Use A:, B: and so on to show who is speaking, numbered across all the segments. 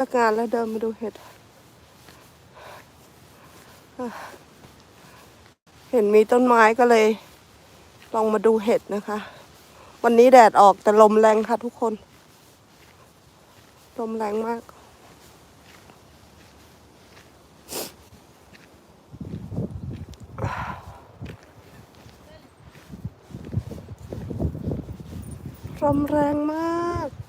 A: ลิกงานแล้วเดินมาดูเห็ด เห็นมีต้นไม้ก็เลย ลองมาดูเห็ดนะคะ วันนี้แดดออกแต่ลมแรงค่ะทุกคน ลมแรงมากลมแรงมาก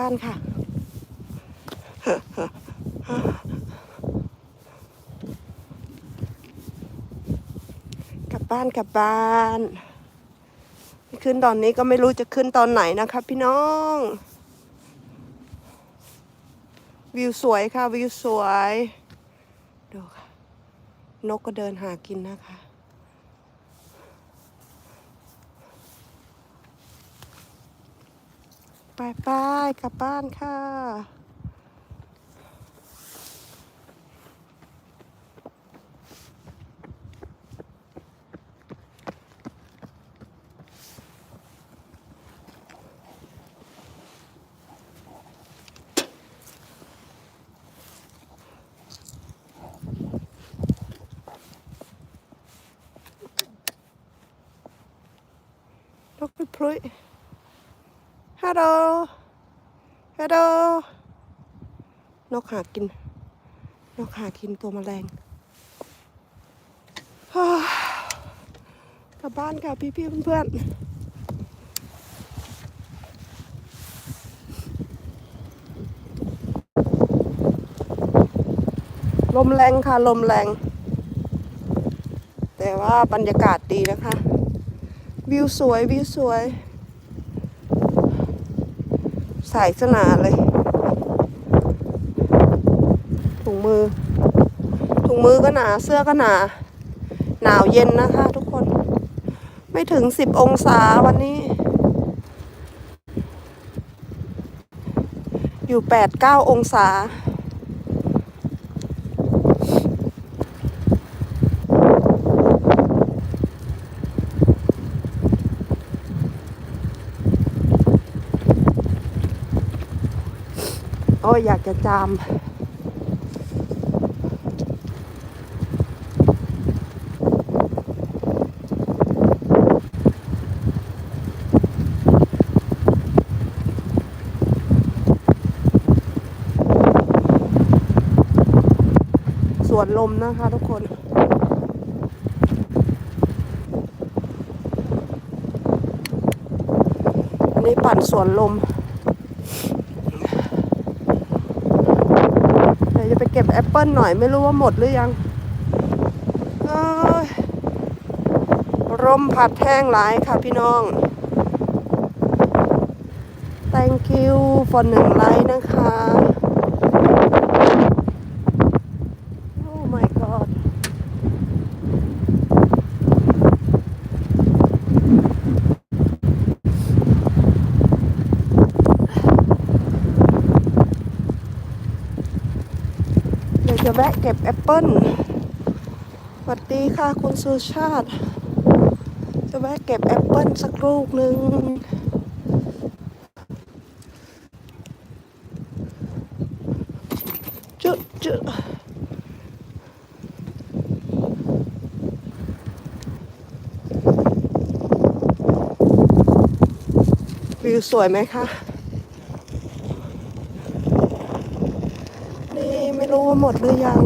A: บ้านค่ะ กลับบ้านกลับบ้านขึ้นตอนนี้ก็ไม่รู้จะขึ้นตอนไหนนะคะพี่น้อง วิวสวยค่ะวิวสวย ดูค่ะ นกก็เดินหากินนะคะ ไปไปกลับบ้านค่ะนกพลุย ฮัลโหลฮัลโหลนกหากิน นกหากินตัวแมลงกลับบ้านค่ะพี่ๆเพื่อนๆลมแรงค่ะ ลมแรง แต่ว่าบรรยากาศดีนะคะ วิวสวย วิวสวย ใส่สนาเลย ถุงมือ ถุงมือก็หนา เสื้อก็หนา หนาวเย็นนะคะทุกคน ไม่ถึงสิบองศาวันนี้ อยู่แปดเก้าองศา โอ้อยากจะจามสวนลมนะคะทุกคนอันนี้ปั่นสวนลม เดี๋ยวจะไปเก็บแอปเปิลหน่อยไม่รู้ว่าหมดหรือยังร่มผัดแห้งหลายค่ะพี่น้อง thank you for หนึ่งไลค์นะคะ oh my god เดี๋ยวจะเก็บแอปเปิ้ลสวัสดีค่ะคุณสุชาติ จะแวะเก็บแอปเปิ้ลสักลูกหนึ่งจุดจุดวิวสวยไหมคะ นี่ไม่รู้ว่า หมดหรือยัง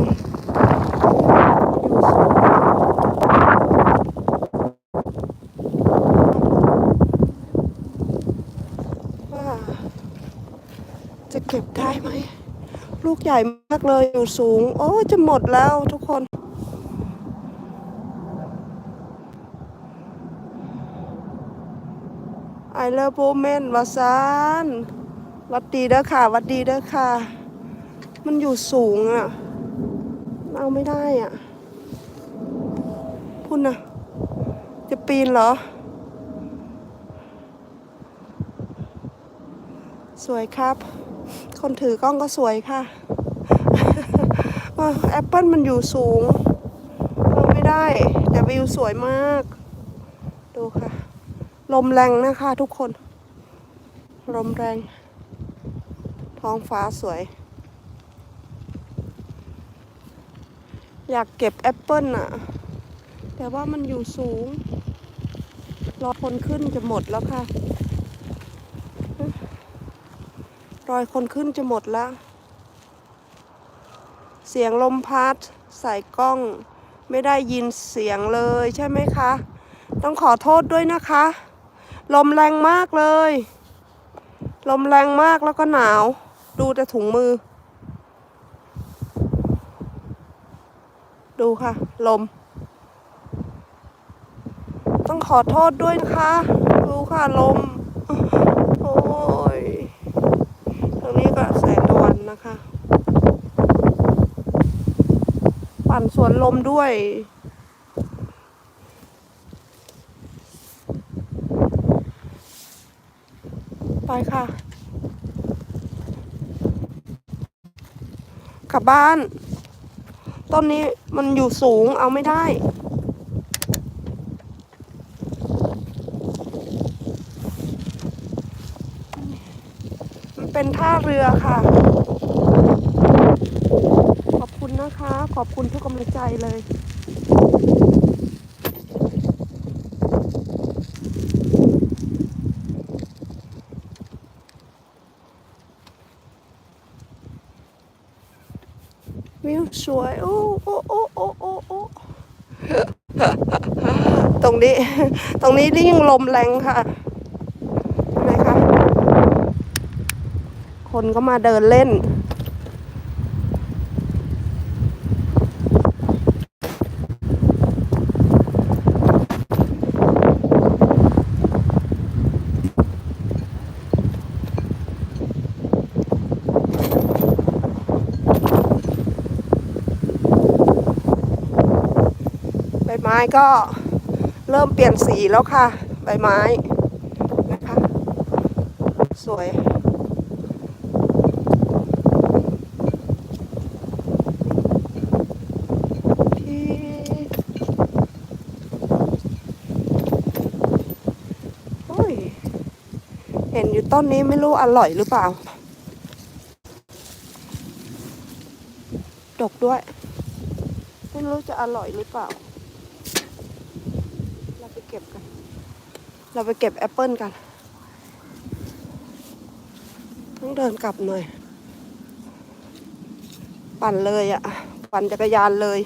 A: ว่าจะเก็บได้ไหม ลูกใหญ่มากเลยอยู่สูง โอ้ จะหมดแล้วทุกคนไอเลอร์โบเมนวาซานวัดดีเด้อค่ะวัดดีเด้อค่ะ มันอยู่สูงอะน่าเอาไม่ได้อะ พุ่นนะจะปีนเหรอ สวยครับ คนถือกล้องก็สวยค่ะแอปเปิลมันอยู่สูงเอาไม่ได้ แต่วิวสวยมาก ดูค่ะ ลมแรงนะคะทุกคน ลมแรง ท้องฟ้าสวย อยากเก็บแอปเปิลน่ะแต่ว่ามันอยู่สูง รอคนขึ้นจะหมดแล้วค่ะ รอยคนขึ้นจะหมดแล้ว เสียงลมพัดใส่กล้อง ไม่ได้ยินเสียงเลยใช่ไหมคะ ต้องขอโทษด้วยนะคะ ลมแรงมากเลย ลมแรงมากแล้วก็หนาว ดูแต่ถุงมือ ดูค่ะ ลม ต้องขอโทษด้วยนะคะ ดูค่ะ ลม โอ้ยตรงนี้ก็แสงตะวันนะคะ ปั่นสวนลมด้วยไปค่ะ กลับบ้าน ต้นนี้มันอยู่สูงเอาไม่ได้ มันเป็นท่าเรือค่ะ ขอบคุณนะคะ ขอบคุณทุกกำลังใจเลย สวยโอ้โอ้โอ้โอ้โอ้โอ้ตรงนี้ ตรงนี้ยิ่งลมแรงค่ะเห็นไหมคะคนก็มาเดินเล่น ไม้ก็เริ่มเปลี่ยนสีแล้วค่ะ ใบไม้นะคะ สวยเห็นอยู่ต้นนี้ไม่รู้อร่อยหรือเปล่า ดกด้วย ไม่รู้จะอร่อยหรือเปล่า ก็บกัน เราไปเก็บแอปเปิลกัน ต้องเดินกลับหน่อย ปั่นเลยอะ่ะ ปั่นจักรยานเลย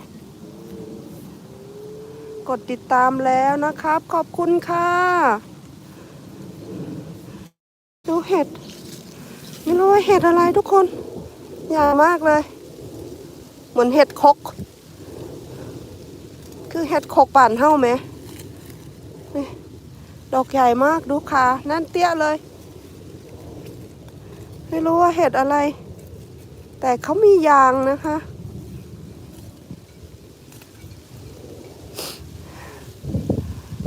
A: กดติดตามแล้วนะครับ ขอบคุณค่ะ ดูเห็ด ไม่รู้ว่าเห็ดอะไรทุกคนใหญ่มากเลย เหมือนเห็ดคก คือเห็ดโขกป่านเท่าไหม ดอกใหญ่มากดูขาแน่นเตี้ยเลย ไม่รู้ว่าเห็ดอะไร แต่เขามียางนะคะ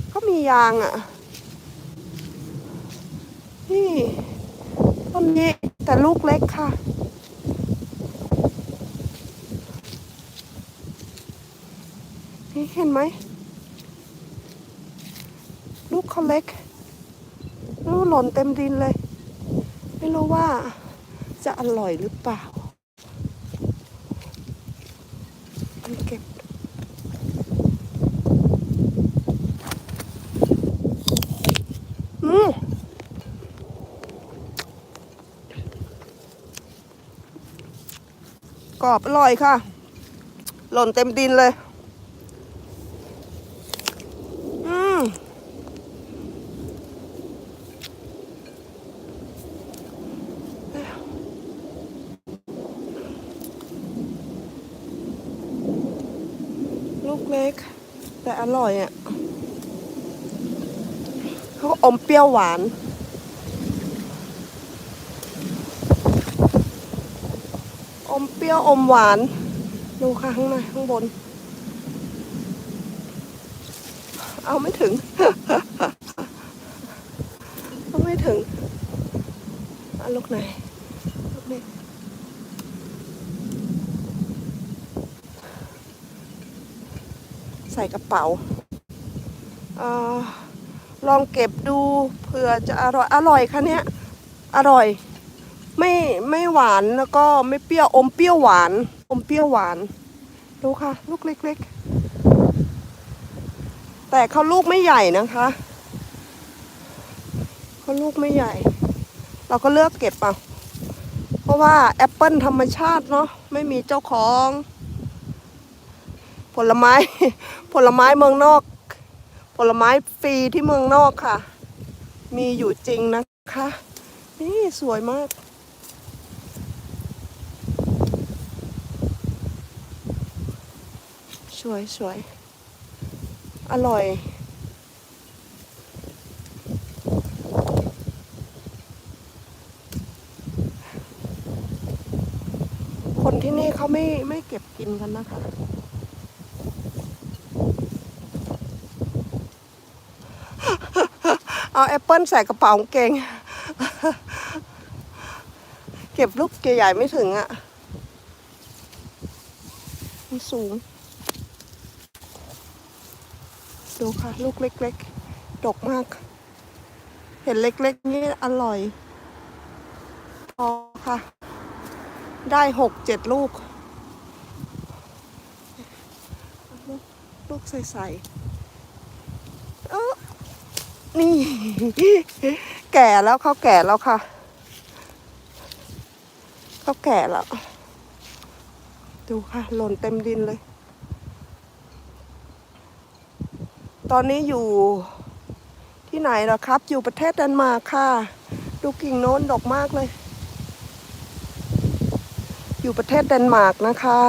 A: เขามียางอะ่ะ นี่ต้นนี้แต่ลูกเล็กค่ะนี่เห็นไหม เขาเล็กลูกหล่นเต็มดินเลย ไม่รู้ว่าจะอร่อยหรือเปล่าไปเก็บอืมกรอบอร่อยค่ะ หล่นเต็มดินเลย เล็กแต่อร่อยอะเขาอมเปรี้ยวหวาน อมเปรี้ยวอมหวาน ดูค่ะข้างในข้างบน เอาไม่ถึง เอาไม่ถึงเอาลูกไหนลูกนี้ใส่ กระเป๋าออลองเก็บดูเผื่อจะอร่อยอร่อยค่ะเนี้ยอร่อย ไม่ไม่หวานแล้วก็ไม่เปรี้ยวอมเปรี้ยวหวาน อมเปรี้ยวหวาน ดูค่ะ ลูกเล็ก ๆ แต่เขาลูกไม่ใหญ่นะคะเขาลูกไม่ใหญ่ เราก็เลือกเก็บเอาเพราะว่าแอปเปิลธรรมชาติเนาะไม่มีเจ้าของ ผลไม้ ผลไม้เมืองนอก ผลไม้ฟรีที่เมืองนอกค่ะ มีอยู่จริงนะคะ นี่สวยมาก สวยสวย อร่อยคนที่นี่เขาไม่ไม่เก็บกินกันนะคะ เอาแอปเปิลใส่กระเป๋ากางเกงเก็บลูกใหญ่ๆไม่ถึงอะ่ะ มันสูง ดูค่ะ ลูกเล็กๆ ดกมาก เห็นเล็กๆ นี่อร่อย พอค่ะ ได้หกเจ็ดลูก ลูกใสๆ นี่ แก่แล้วเขาแก่แล้วค่ะเขาแก่แล้ว ดูค่ะหล่นเต็มดินเลย ตอนนี้อยู่ที่ไหนเหรอครับ อยู่ประเทศเดนมาร์กค่ะ ดูกิ่งโน้นดกมากเลย อยู่ประเทศเดนมาร์กนะคะ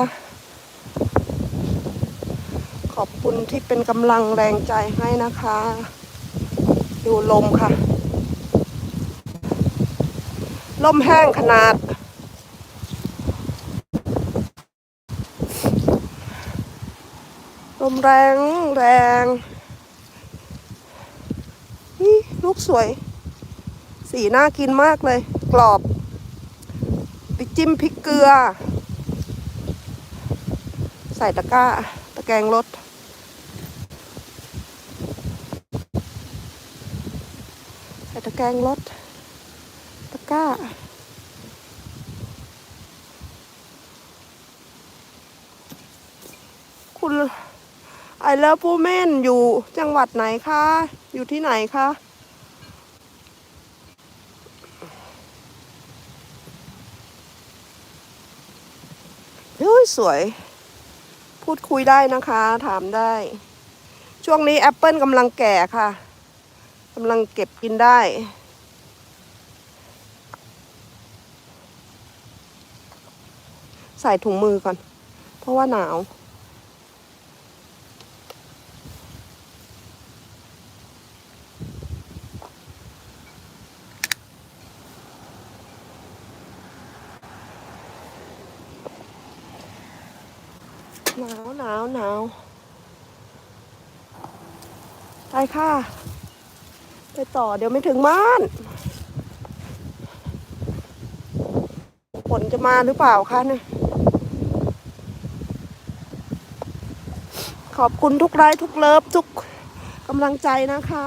A: ขอบคุณที่เป็นกำลังแรงใจให้นะคะ ดูลมค่ะ ลมแห้งขนาด ลมแรงแรงนี่ลูกสวย สีน่ากินมากเลย กรอบไปจิ้มพริกเกลือ ใส่ตะกร้า ตะแกรงรถ ใส่ตะแกรงรถ ตะกร้า คุณไอเลิฟผู้เม่นอยู่จังหวัดไหนคะ อยู่ที่ไหนคะเฮ้ยสวย พูดคุยได้นะคะ ถามได้ ช่วงนี้แอปเปิลกำลังแก่ค่ะ กำลังเก็บกินได้ ใส่ถุงมือก่อน เพราะว่าหนาวหนาวหนาวหนาวไปค่ะ ไปต่อเดี๋ยวไม่ถึงบ้านฝนจะมาหรือเปล่าคะเนี่ยขอบคุณทุกไลค์ทุกเลิฟทุกกำลังใจนะคะ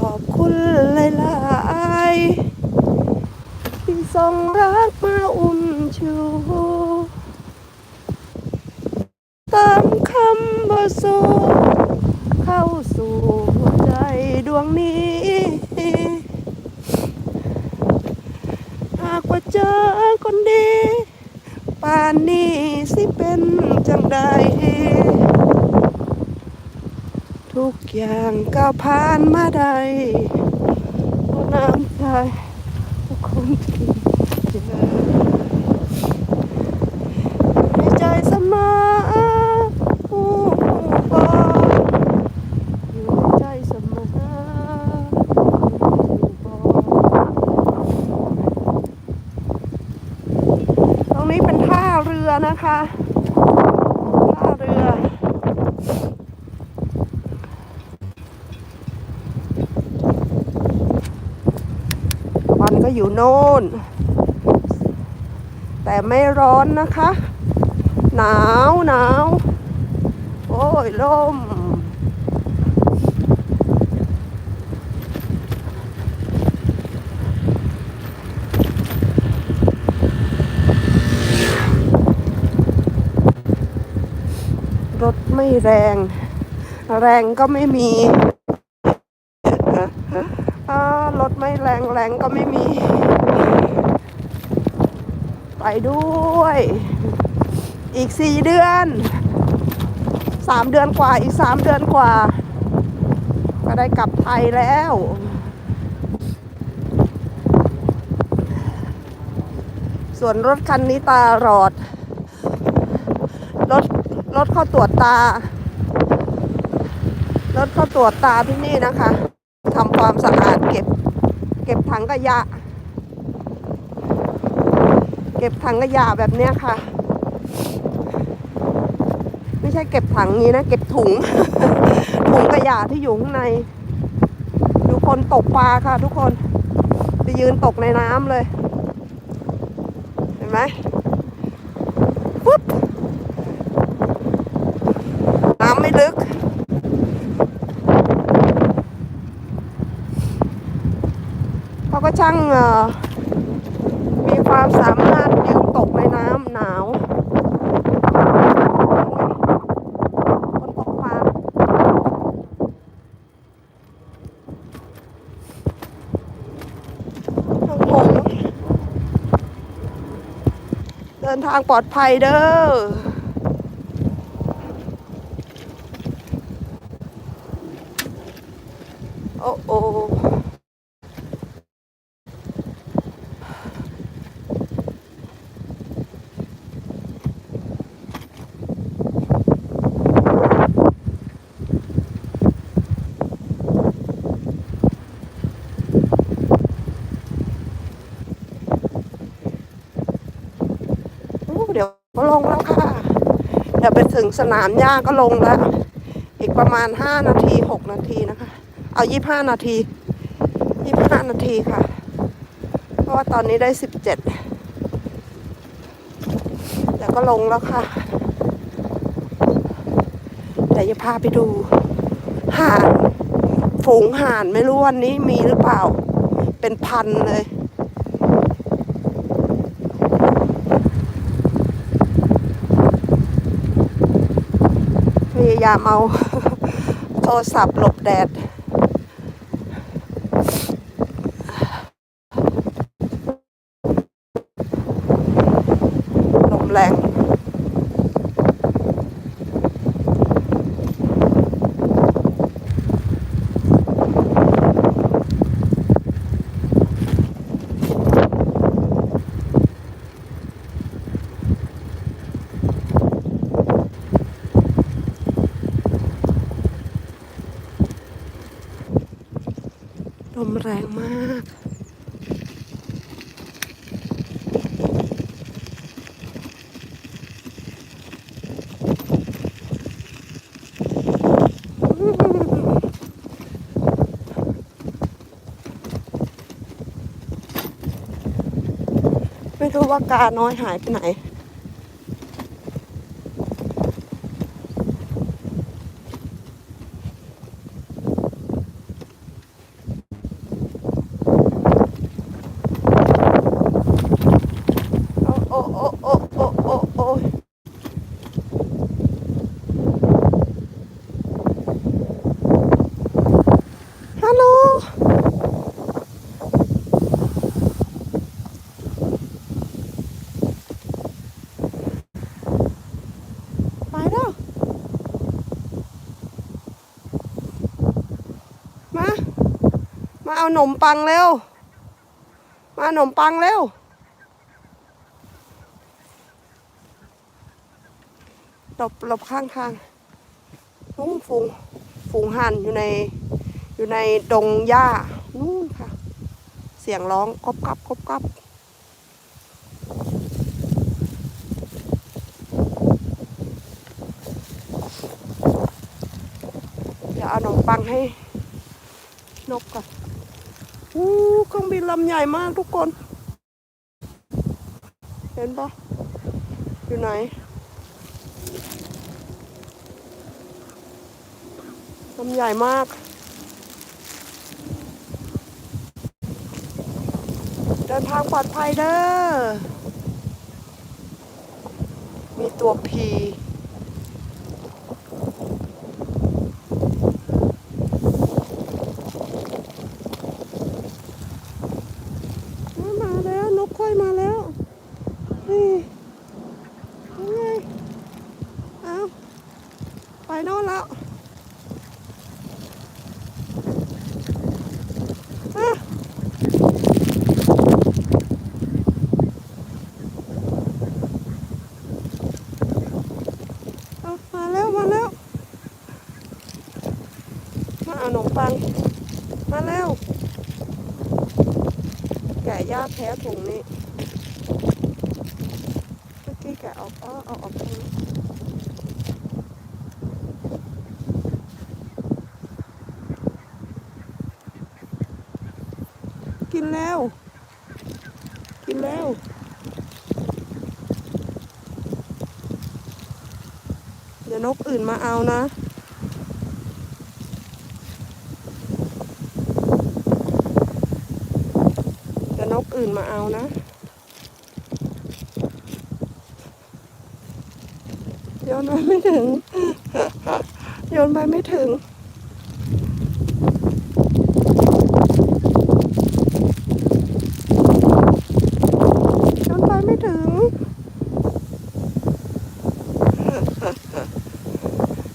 A: ขอบคุณหลายๆที่ส่งรักมาอุ่นชูตามคำบทสูเข้าสู่หัวใจดวงนี้ หากว่า เจอคนดี ป่านนี้สิเป็นจังใดทุกอย่างก้าวผ่านมาได้น้ำใจทุกคนที่เจอในใจเสมอผู้บอกอยู่ในใจเสมอผู้บอก รือนะคะท่าเรือ วันก็ อยู่โน่น แต่ไม่ร้อนนะคะ หนาวหนาวโอ้ยลมรถไม่แรง แรงก็ไม่มีรถไม่แรงแรงก็ไม่มี ไปด้วย อีกสี่เดือนสามเดือนกว่าอีกสามเดือนกว่า ก็ได้กลับไทยแล้ว ส่วนรถคันนี้ตาหลอด รถรถเข้าตรวจตา รถเข้าตรวจตาที่นี่นะคะทำความสะอาดเก็บ เก็บถังขยะ เก็บถังขยะแบบเนี้ยค่ะ ไม่ใช่เก็บถังนี้นะ เก็บถุง ถุงขยะที่อยู่ข้างใน ดูคนตกปลาค่ะ ทุกคนไปยืนตกในน้ำเลย เห็นไหมปุ๊บน้ำไม่ลึกเขาก็ช่างเอ่อมีความสามารถยืนตกในน้ำหนาว คนตกปลาทั้งหงเดิ นทางปลอดภัยเด้อ โอ้โอ้โอ้เดี๋ยวก็ลงแล้วค่ะ เดี๋ยวไปถึง สนามหญ้าก็ลงแล้ว อีกประมาณ 5 นาที 6 นาทีนะคะ เอา 25 นาที 25 นาทีค่ะ เพราะว่าตอนนี้ได้ 17เดี๋ยวก็ลงแล้วค่ะเดี๋ยวจะพาไปดูห่าน ฝูงห่านไม่รู้วันนี้มีหรือเปล่า เป็นพันเลย พ ยายามเอาโทรศัพท์หลบแดด ลมแรง ล มแรงมาก ไม่รู้ว่ากาน้อยหายไปไหน ขนมปังเร็ว มาขนมปังเร็วตบหลบข้างทางนู้นฝูงฝูงหันอยู่ในอยู่ในดงหญ้านู่นค่ะ เสียงร้องกบกับกบกับเดี๋ยวเอาหนมปังให้นกก่อน อู้เครื่องบินลำใหญ่มากทุกคน เห็นปะอยู่ไหน ลำใหญ่มากเดินทางปลอดภัยเด้อ มีตัวพีมาแล้ว นกค่อยมาแล้ว นี่ยังไงเอาไปโน่นแล้วอะเอามาแล้ว มาแล้ว มาเอาขนมปัง มาแล้ว แก แท้ถุงนี้เมื่อกี้แกออกเอาเอาออกตรงนี้แล้ว กินแล้ว เดี๋ยวนกอื่นมาเอานะ เดี๋ยวนก อื่นมาเอานะ โยนไปไม่ถึง โยนไปไม่ถึงโยนไปไม่ถึง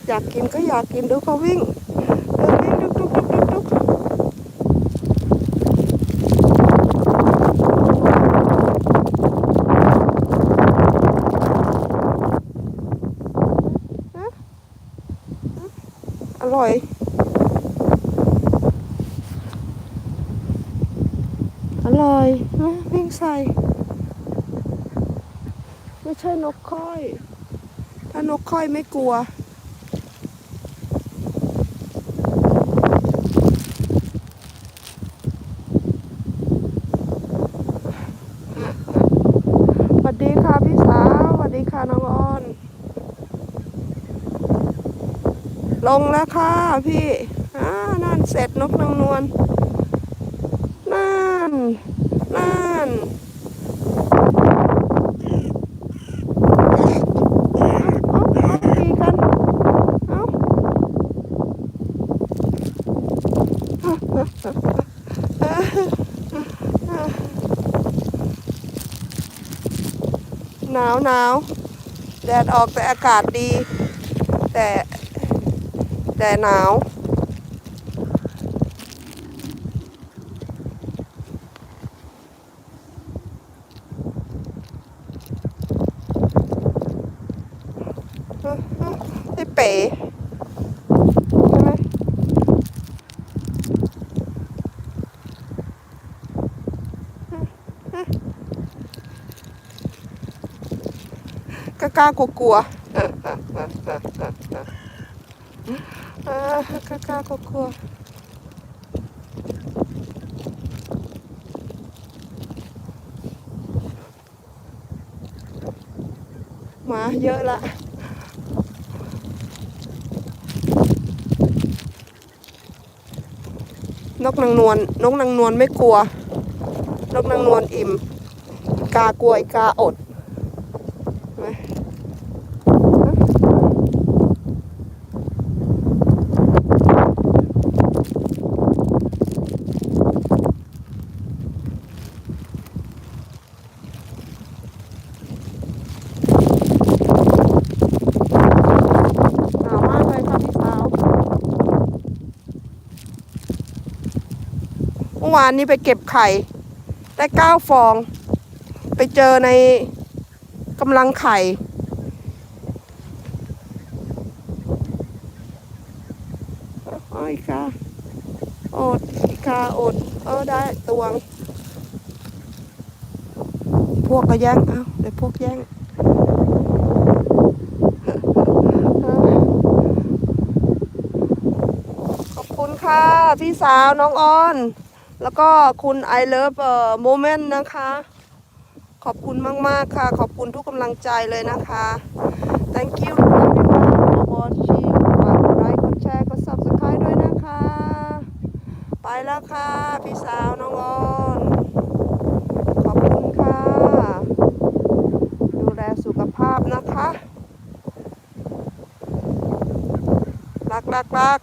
A: อยากกินก็อยากกินดูเขาวิ่งเดินวิ่งดุกดุกดุกดุกดุกอร่อย อร่อยนะ วิ่งใส่ ไม่ใช่นกค่อย ถ้านกค่อยไม่กลัว สวัสดีค่ะพี่สาวสวัสดีค่ะน้องอ้อน ลงแล้วค่ะพี่ อ่า นั่นเสร็จนกนางนวล นั่น นั่น เอาเอาเอาตีกัน เอา หนาวหนาวแดดออกแต่อากาศดี แต่แต่หนาว ไอ้เป๋ใช่ไหม กล้ากลัวกลัวๆอ่ากล้ากล้ากลัวกลัวหมาเยอะละนกนางนวลนกนางนวลไม่กลัว นกนางนวลอิ่ม กากลัวอีกาอดไหมหนาวมากเลยค่ะพี่สาว เมื่อ วานนี้ไปเก็บไข่ ได้เก้าฟอง ไปเจอในกำลังไข่ อ้อยกาอดอีกาอดเออได้ตวง พวกก็แย่ง เอาเดี๋ยวพวกแย่งเออค่ะ พี่สาวน้องออน แล้วก็คุณ I love เอ่อ moment นะคะ ขอบคุณมาก ๆ ค่ะ ขอบคุณทุกกำลังใจเลยนะคะ thank you everyone for watching ฝากกดไลค์กดแชร์กด subscribe ด้วยนะคะ ไปแล้วค่ะ พี่สาวน้องออนขอบคุณค่ะ ดูแลสุขภาพนะคะ รักรักรัก